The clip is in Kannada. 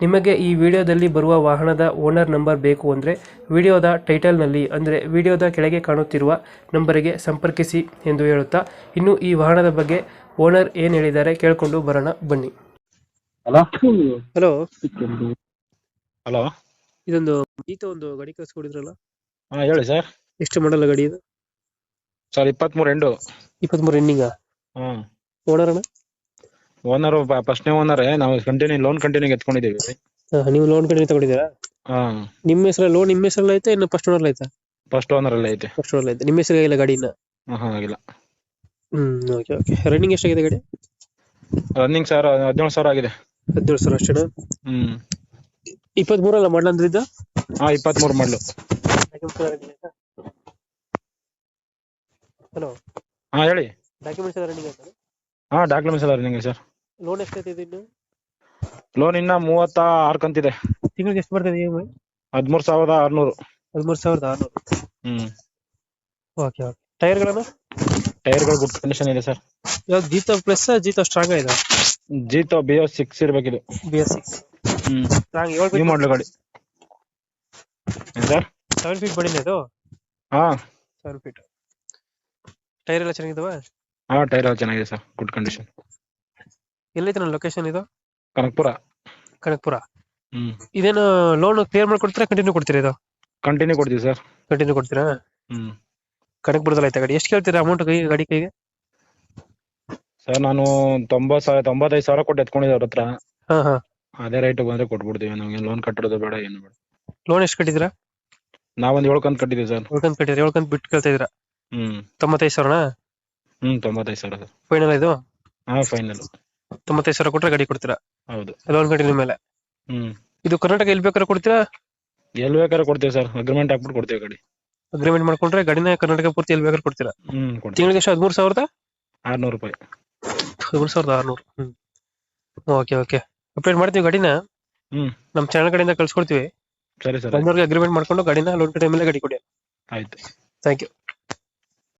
ನಿಮಗೆ ಈ ವಿಡಿಯೋದಲ್ಲಿ ಬರುವ ವಾಹನದ ಓನರ್ ನಂಬರ್ ಬೇಕು ಅಂದರೆ ವಿಡಿಯೋದ ಟೈಟಲ್ನಲ್ಲಿ ಅಂದರೆ ವಿಡಿಯೋದ ಕೆಳಗೆ ಕಾಣುತ್ತಿರುವ ನಂಬರಿಗೆ ಸಂಪರ್ಕಿಸಿ ಎಂದು ಹೇಳುತ್ತಾ ಇನ್ನು ಈ ವಾಹನದ ಬಗ್ಗೆ ಓನರ್ ಏನು ಹೇಳಿದ್ದಾರೆ ಕೇಳಿಕೊಂಡು ಬರೋಣ ಬನ್ನಿ. ಹಲೋ? ಹಲೋ. ಹಲೋ. ಇದೊಂದು ಈತ ಒಂದು ಗಾಡಿ ಕಳಿಸ್ಕೊಡಿದ್ರಲ್ಲ? ಹಾ ಹೇಳಿ ಸರ್. ಎಷ್ಟು ಮಾಡಲ್ಲ ಗಾಡಿ ಇದು? ಸರ್ ಇಪ್ಪತ್ಮೂರು ಎಂಡು. ಇಪ್ಪತ್ತ್ಮೂರು ಎಂಡಿಂಗ? ಹ್ಮ್. ಓನರ್ ಅಣ್ಣ? ಓನರ್ ಫಸ್ಟ್ನೇ ಓನರ್ ನಾವು ಕಂಟಿನ್ಯೂ ಲೋನ್ ಕಂಟಿನ್ಯೂ ಎತ್ಕೊಂಡಿದ್ದೀವಿ ನೀವು ಲೋನ್ ಕಂಟಿನ್ಯೂ ತಗೊಂಡಿದ್ದೀರಾ? ಹಾ. ನಿಮ್ಮ ಹೆಸರು ಲೋನ್ ನಿಮ್ಮ ಹೆಸರಲ್ಲಿ ಐತೆ ಇನ್ನು ಫಸ್ಟ್ ಓನರ್ ಐತೆ? ಫಸ್ಟ್ ಓನರ್ ಅಲ್ಲೇ ಐತೆ. ಫಸ್ಟ್ ಓನರ್ ಐತೆ. ನಿಮ್ಮ ಹೆಸರು ಇಲ್ಲ ಗಾಡಿನ ಹಾ ಆಗಿಲ್ಲ. ಹ್ಮ್ ಓಕೆ ಓಕೆ ರನ್ನಿಂಗ್ ಎಷ್ಟಾಗಿದೆ ಗಾಡಿ? ರನ್ನಿಂಗ್ ಸರ್ ಹದಿನೇಳು ಸಾವಿರ ಆಗಿದೆ. ಹದಿನೇಳು ಸಾವಿರ ಅಷ್ಟೇನಾ? ಹ್ಮ್. ಇಪ್ಪತ್ಮೂರಲ್ಲ ಮಾಡ್ಲಂದ್ರಿದ್ದ ಹಾ ಇಪ್ಪತ್ಮೂರು ಮಾಡ್ಲು ಹಲೋ ಹಾ ಹೇಳಿ. ಡಾಕ್ಯುಮೆಂಟ್ಸ್ ಎಲ್ಲ ರನ್ನಿಂಗ್ ಹಾ ಡಾಕ್ಯುಮೆಂಟ್ಸ್ ಎಲ್ಲ ರನ್ನಿಂಗ್ ಸರ್ ಲೋನ್ ಎಷ್ಟೈತಿ ಇನ್ನು? ಲೋನ್ ಇನ್ನ ಮೂವತ್ತ ಆರ್ ಕಂತಿದೆ. ತಿಂಗಳಿಗೆ ಎಷ್ಟು ಬರ್ತದೆ ಇ ಎಂ ಐ ಹದಿಮೂರು ಸಾವಿರದ ಆರ್ನೂರು. ಹದಿಮೂರು ಸಾವಿರದ ಆರುನೂರು. ಹ್ಮ್. Okay okay tyre good condition ಇದೆ ಸರ್. ಇವಾಗ ಜೀತೋ ಪ್ಲಸ್ ಜೀತೋ ಸ್ಟ್ರಾಂಗ್ ಇದೆ? ಜೀತೋ ಬಿ ಎಸ್ ಸಿಕ್ಸ್ ಇದು ಬಿ ಎಸ್ ಸಿಕ್ಸ್ ಹ್ಮ್. ಸ್ಟ್ರಾಂಗ್ ನ್ಯೂ ಏಳು ಮಾಡ್ಲು ಗಾಡಿ. ಏನ್ ಸರ್? ಸೆವೆನ್ ಫೀಟ್ ಬಡಿನ ಇದು? ಹಾ. ಸೆವೆನ್ ಫೀಟ್ ಟೈರ್ ಎಲ್ಲ ಚೆನ್ನಾಗಿದಾವ? ಹಾ ಟೈರ್ ಎಲ್ಲ ಚೆನ್ನಾಗಿದೆ ಸರ್. ಗುಡ್ ಕಂಡೀಷನ್ ಎಲ್ಲೈತೆ ನನ್ನ ಲೊಕೇಶನ್ ಇದು? ಕನಕಪುರ. ಕನಕಪುರ. ಹ್ಮ್. ಇದೇನು ಲೋನ್ ಕ್ಲಿಯರ್ ಮಾಡ್ಕೊಡ್ತೀರಾ ಕಂಟಿನ್ಯೂ ಕೊಡ್ತೀರಾ ಇದು? ಕಂಟಿನ್ಯೂ ಕೊಡ್ತೀವಿ ಸರ್ ಕಂಟಿನ್ಯೂ ಕೊಡ್ತೀರಾ? ಹ್ಮ್. ಕನಕಪುರದಲ್ಲಿ ಐತೆ ಗಾಡಿ? ಎಷ್ಟು ಕೇಳ್ತೀರಾ ಅಮೌಂಟ್ ಕೈ ಗಾಡಿ ಕೈಗೆ? ಸರ್ ನಾನು ತೊಂಬತ್ ಸಾವಿರ ತೊಂಬತ್ತೈದು ಸಾವಿರ ಕೊಟ್ಟು ಎತ್ಕೊಂಡಿದ್ದೆ ಅವ್ರ ಹತ್ರ. ಹಾ ಹಾ. ಅದೇ ರೈಟ್ ಬಂದ್ರೆ ಕೊಟ್ಬಿಡ್ತೀವಿ ನಮಗೆ ಲೋನ್ ಕಟ್ಟೋದು ಬೇಡ ಏನು ಬೇಡ. ಲೋನ್ ಎಷ್ಟು ಕಟ್ಟಿದ್ದೀರಾ? ನಾವೊಂದು ಏಳು ಏಳ್ಕಂತ ಕಟ್ಟಿದ್ದೀವಿ ಸರ್ ಏಳ್ಕಂತ ಕಟ್ಟಿದ್ರೆ ಏಳ್ಕಂತ ಬಿಟ್ಟು ಕೇಳ್ತಾ ಇದ್ದೀರಾ? ಹ್ಮ್. ತೊಂಬತ್ತೈದು ಸಾವಿರ ಹ್ಮ್ ತೊಂಬತ್ತೈದು ಸಾವಿರ ಸರ್ ಫೈನಲ್ ಇದು? ಹಾ ಫೈನಲ್ ತೊಂಬತ್ತೈದು ಸಾವಿರ ಕೊಟ್ಟರೆ ಗಾಡಿ ಕೊಡ್ತೀರಾ? ಹೌದು. ಲೋನ್ ನಿಮ್ಮ ಮೇಲೆ? ಹ್ಮ್. ಇದು ಕರ್ನಾಟಕ ಎಲ್ಲಿ ಬೇಕಾದ್ರೆ ಕೊಡ್ತೀರಾ? ಎಲ್ಲಿ ಬೇಕಾದ್ರೆ ಕೊಡ್ತೀವಿ ಸರ್. ಅಗ್ರಿಮೆಂಟ್ ಹಾಕ್ಬಿಟ್ಟು ಕೊಡ್ತೀವಿ ಗಾಡಿ. ಅಗ್ರಿಮೆಂಟ್ ಮಾಡ್ಕೊಂಡ್ರೆ ಗಾಡಿನ ಕರ್ನಾಟಕ ಪೂರ್ತಿ ಎಲ್ಲಿ ಬೇಕಾದ್ರೆ ಕೊಡ್ತೀರಾ? ಹ್ಮ್ ಕೊಡ್ತೀವಿ. ತಿಂಗಳಿಗೆ ಎಷ್ಟು? ಹದಿಮೂರು ಸಾವಿರದ? ಆರ್ನೂರು ರೂಪಾಯಿ. ಹದಿಮೂರು ಸಾವಿರದ ಆರ್ನೂರು. ಹ್ಮ್. ಓಕೆ ಓಕೆ ಅಪ್ಡೇಟ್ ಮಾಡ್ತೀವಿ ಗಾಡಿನ? ಹ್ಮ್. ನಮ್ಮ ಚಾನಲ್ ಕಡೆಯಿಂದ ಕಳ್ಸ್ಕೊಡ್ತೀವಿ. ಸರಿ ಸರ್. ಬಂದವ್ರಿಗೆ ಅಗ್ರಿಮೆಂಟ್ ಮಾಡ್ಕೊಂಡು ಗಾಡಿನ ಲೋನ್ ಕಡೆ ಮೇಲೆ ಗಾಡಿ ಕೊಡಿ. ಆಯ್ತು. Thank you